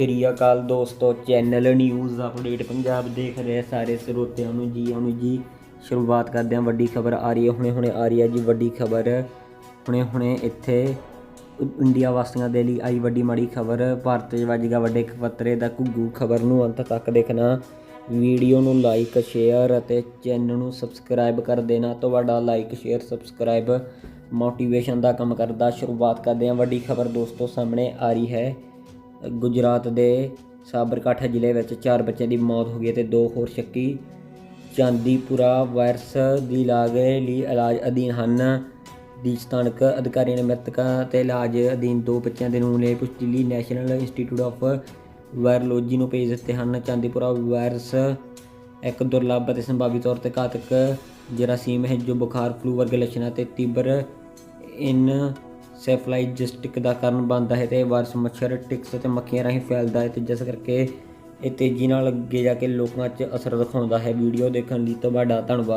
ਸ੍ਰੀ ਅਕਾਲ ਦੋਸਤੋ channel news update Punjab ਦੇਖ ਰਹੇ ਸਾਰੇ ਸਰੋਤਿਆਂ ਨੂੰ ਜੀ ਆਉਣ ਜੀ ਸ਼ੁਰੂਆਤ ਕਰਦੇ ਹਾਂ। ਵੱਡੀ ਖਬਰ ਆ ਰਹੀ ਹੈ, ਹੁਣੇ ਹੁਣੇ ਆ ਰਹੀ ਹੈ ਜੀ ਵੱਡੀ ਖਬਰ। ਹੁਣੇ ਹੁਣੇ ਇੱਥੇ ਇੰਡੀਆ ਵਾਸੀਆਂ ਦੇ ਲਈ ਆਈ ਵੱਡੀ ਮਾੜੀ ਖਬਰ। ਭਾਰਤ 'ਚ ਵੱਜ ਵੱਡੇ ਖਤਰੇ ਦਾ ਘੁੱਗੂ। ਖਬਰ ਨੂੰ ਅੰਤ ਤੱਕ ਦੇਖਣਾ। ਵੀਡੀਓ ਨੂੰ ਲਾਈਕ ਸ਼ੇਅਰ ਅਤੇ ਚੈਨਲ ਨੂੰ ਸਬਸਕ੍ਰਾਈਬ ਕਰ ਦੇਣਾ। ਤੁਹਾਡਾ ਲਾਈਕ ਸ਼ੇਅਰ ਸਬਸਕ੍ਰਾਈਬ ਮੋਟੀਵੇਸ਼ਨ ਦਾ ਕੰਮ ਕਰਦਾ। ਸ਼ੁਰੂਆਤ ਕਰਦੇ ਹਾਂ। ਵੱਡੀ ਖਬਰ ਦੋਸਤੋ, ਸਾਹਮਣੇ ਆ ਰਹੀ ਹੈ। ਗੁਜਰਾਤ ਦੇ ਸਾਬਰਕਾਠਾ ਜ਼ਿਲ੍ਹੇ ਵਿੱਚ ਚਾਰ ਬੱਚਿਆਂ ਦੀ ਮੌਤ ਹੋ ਗਈ ਤੇ ਦੋ ਹੋਰ ਸ਼ੱਕੀ ਚਾਂਦੀਪੁਰਾ ਵਾਇਰਸ ਦੀ ਇਲਾਜ ਲਈ ਇਲਾਜ ਅਧੀਨ ਹਨ। ਦੀ ਸਥਾਨਕ ਅਧਿਕਾਰੀਆਂ ਨੇ ਮ੍ਰਿਤਕਾਂ ਤੇ ਇਲਾਜ ਅਧੀਨ ਦੋ ਬੱਚਿਆਂ ਦੇ ਨਮੂਨੇ ਪੁਸ਼ਟੀ ਲਈ ਨੈਸ਼ਨਲ ਇੰਸਟੀਚਿਊਟ ਆਫ ਵਾਇਰੋਲੋਜੀ ਨੂੰ ਭੇਜ ਦਿੱਤੇ ਹਨ। ਚਾਂਦੀਪੁਰਾ ਵਾਇਰਸ ਇੱਕ ਦੁਰਲੱਭ ਅਤੇ ਸੰਭਾਵੀ ਤੌਰ ਤੇ ਘਾਤਕ ਜਰਾਸੀਮ ਹੈ ਜੋ ਬੁਖਾਰ, ਫਲੂ ਵਰਗੇ ਲੱਛਣਾਂ ਤੇ ਤੀਬਰ ਇਨ ਇਨਸੈਫਲਾਈਜਿਸਟਿਕ ਦਾ ਕਾਰਨ ਬਣਦਾ ਹੈ ਤੇ ਇਹ ਵਾਇਰਸ ਮੱਛਰ ਟਿਕਸ ਅਤੇ ਮੱਖੀਆਂ ਰਾਹੀਂ ਫੈਲਦਾ ਹੈ ਤੇ ਜਿਸ ਕਰਕੇ ਇਹ ਤੇਜ਼ੀ ਨਾਲ ਅੱਗੇ ਜਾ ਕੇ ਲੋਕਾਂ 'ਚ ਅਸਰ ਦਿਖਾਉਂਦਾ ਹੈ। ਵੀਡੀਓ ਦੇਖਣ ਲਈ ਤੁਹਾਡਾ ਧੰਨਵਾਦ।